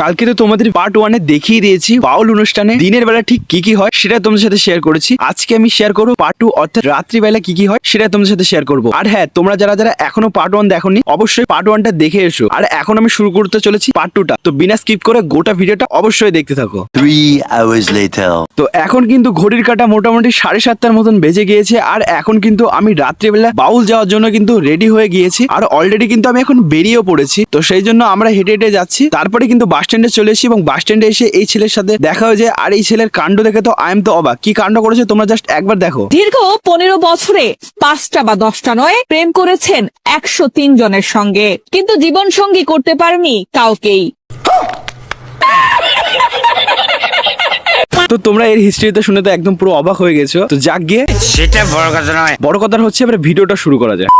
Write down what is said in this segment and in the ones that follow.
কালকে তো তোমাদের পার্ট ওয়ানে দেখিয়ে দিয়েছি বাউল অনুষ্ঠানে দিনের বেলা ঠিক কি কি হয় সেটা তোমাদের সাথে শেয়ার করেছি। আজকে আমি শেয়ার করব পার্ট টু অর্থাৎ রাত্রিবেলা কি কি হয় সেটা তোমাদের সাথে শেয়ার করব। আর হ্যাঁ তোমরা যারা যারা এখনও পার্ট ওয়ান দেখোনি অবশ্যই পার্ট ওয়ানটা দেখে এসো। আর এখন আমি শুরু করতে চলেছি পার্ট টুটা তো বিনা স্কিপ করে গোটা ভিডিওটা অবশ্যই দেখতে থাকো। তো এখন কিন্তু ঘড়ির কাটা মোটামুটি সাড়ে সাতটার মতন বেজে গিয়েছে। আর এখন কিন্তু আমি রাত্রিবেলা বাউল যাওয়ার জন্য কিন্তু রেডি হয়ে গিয়েছি। আর অলরেডি কিন্তু আমি এখন বেরিয়েও পড়েছি। তো সেই জন্য আমরা হেঁটে হেঁটে যাচ্ছি। তারপরে কিন্তু বাস স্ট্যান্ডে চলে এসেছি এবং বাস স্ট্যান্ডে এসে এই ছেলের সাথে দেখা হয়ে যায় আর এই ছেলের কাণ্ড দেখে তো আই এম তো অবাক কি কাণ্ড করেছে? তোমরা জাস্ট একবার দেখো। দীর্ঘ পনেরো বছরে পাঁচটা বা দশটা নয় প্রেম করেছেন একশো তিন জনের সঙ্গে। কিন্তু জীবন সঙ্গী করতে পারেনি কাউকেই। তো তোমরা এর হিস্ট্রিতে শুনে তো একদম পুরো অবাক হয়ে গেছো। তো যাক গিয়ে সেটা বড় কথা নয়। বড় কথা হচ্ছে এবার ভিডিওটা শুরু করা যায়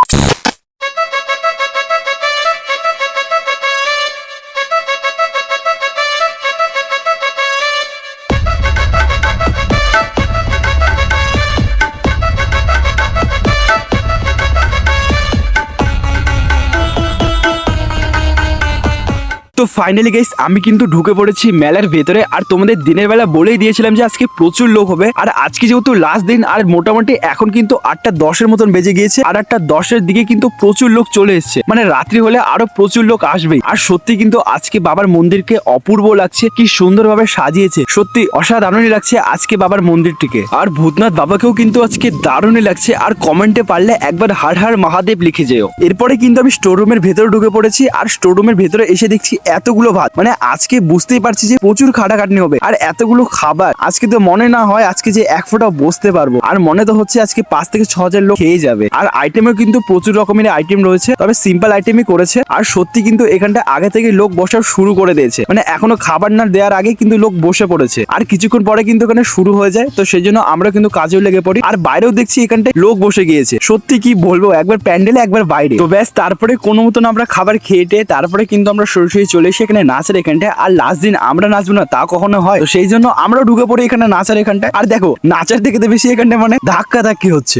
তো ফাইনালি গাইস আমি কিন্তু ঢুকে পড়েছি মেলার ভেতরে। আর তোমাদের দিনের বেলা বলেই দিয়েছিলাম যে আজকে প্রচুর লোক হবে। আর আজকে যেহেতু লাস্ট দিন, আর মোটামুটি এখন কিন্তু আটটা দশের মতন বেজে গিয়েছে। আর আটটা দশের দিকে কিন্তু প্রচুর লোক চলে এসছে। মানে রাত্রি হলে আরও প্রচুর লোক আসবে আর সত্যি কিন্তু আজকে বাবার মন্দিরকে অপূর্ব লাগছে। কি সুন্দরভাবে সাজিয়েছে। সত্যি অসাধারণই লাগছে আজকে বাবার মন্দিরটিকে। আর ভূতনাথ বাবাকেও কিন্তু আজকে দারুণই লাগছে। আর কমেন্টে পারলে একবার হার হার মহাদেব লিখে যেও। এরপরে কিন্তু আমি স্টোর রুমের ভেতরে ঢুকে পড়েছি। আর স্টোর রুমের ভেতরে এসে দেখছি এতগুলো ভাত। মানে আজকে বুঝতেই পারছি যে প্রচুর খাটাখাটনি হবে। আর এতগুলো খাবার, আজকে তো মনে না হয় আজকে যে এক ফোঁটা বসতে পারব। আর মনে তো হচ্ছে আজকে পাঁচ থেকে ছ হাজার লোক খেয়ে যাবে। আর আইটেমেও কিন্তু প্রচুর রকমের আইটেম রয়েছে, তবে সিম্পল আইটেমই করেছে। আর সত্যি কিন্তু এখানটা আগে থেকে লোক বসা শুরু করে দিয়েছে। মানে এখনও খাবার না দেওয়ার আগে কিন্তু লোক বসে পড়েছে। আর কিছুক্ষণ পরে কিন্তু এখানে শুরু হয়ে যায়। তো সেই জন্য আমরা কিন্তু কাজেও লেগে পড়ি। আর বাইরেও দেখছি এখানটায় লোক বসে গিয়েছে। সত্যি কি বলব? একবার প্যান্ডেলে, একবার বাইরে। তো ব্যাস, তারপরে কোনো মতন আমরা খাবার খেয়ে তারপরে কিন্তু আমরা সরাসরি চলে এসে এখানে নাচের এখানটায় আর লাস্ট দিন আমরা নাচবো না, তা কখনো হয়? সেই জন্য আমরা ঢুকে পড়ি এখানে নাচের এখানটায়। আর দেখো, নাচের থেকে বেশি এখানটায় মানে ধাক্কা ধাক্কি হচ্ছে।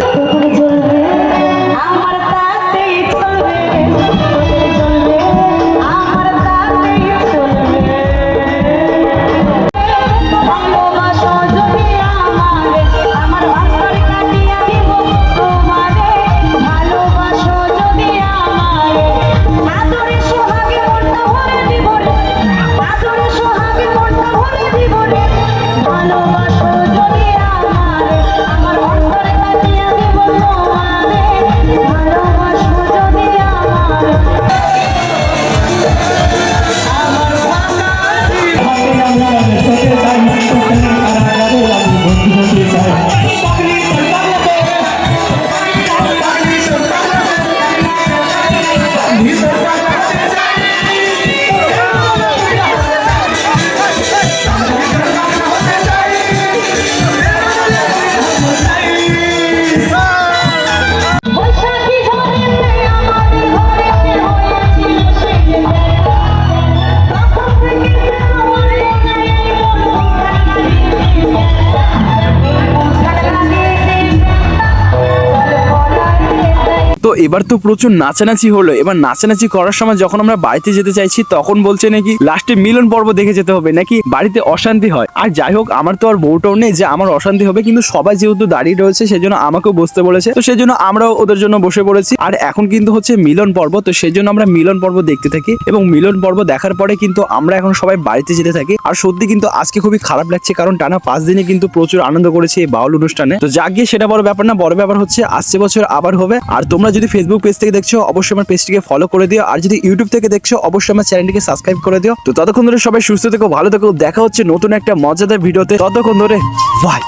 এবার তো প্রচুর নাচানাচি হলো। এবার নাচানাচি করার সময় যখন আমরা বাড়িতে যেতে চাইছি, তখন বলছে নাকি, লাস্টে মিলন পর্ব দেখে যেতে হবে, নাকি বাড়িতে অশান্তি হয়? আর যাই হোক, আমার তো আর বউটাও নেই যে আমার অশান্তি হবে, কিন্তু সবাই যেহেতু দাঁড়িয়ে রয়েছে, সেজন্য আমাকেও বসতে বলেছে। তো সেজন্য আমরাও ওদের জন্য বসে পড়েছি। আর এখন কিন্তু হচ্ছে মিলন পর্ব, তো সেই জন্য আমরা মিলন পর্ব দেখতে থাকি। এবং মিলন পর্ব দেখার পরে কিন্তু আমরা এখন সবাই বাড়িতে যেতে থাকি। আর সত্যি কিন্তু আজকে খুবই খারাপ লাগছে, কারণ টানা পাঁচ দিনে কিন্তু প্রচুর আনন্দ করেছি এই বাউল অনুষ্ঠানে। তো যাক গিয়ে সেটা বড় ব্যাপার না, বড় ব্যাপার হচ্ছে, আসছে বছর আবার হবে। আর তোমরা যদি ফেসবুক পেজ থেকে দেখছ, অবশ্যই আমার পেজটিকে ফলো করে দিও। আর যদি ইউটিউব থেকে দেখছ, অবশ্যই আমার চ্যানেলটিকে সাবস্ক্রাইব করে দিও। তো ততক্ষণ ধরে সবাই সুস্থ থেকো, ভালো থেকো। দেখা হচ্ছে নতুন একটা মজাদার ভিডিওতে ততক্ষণ ধরে বাই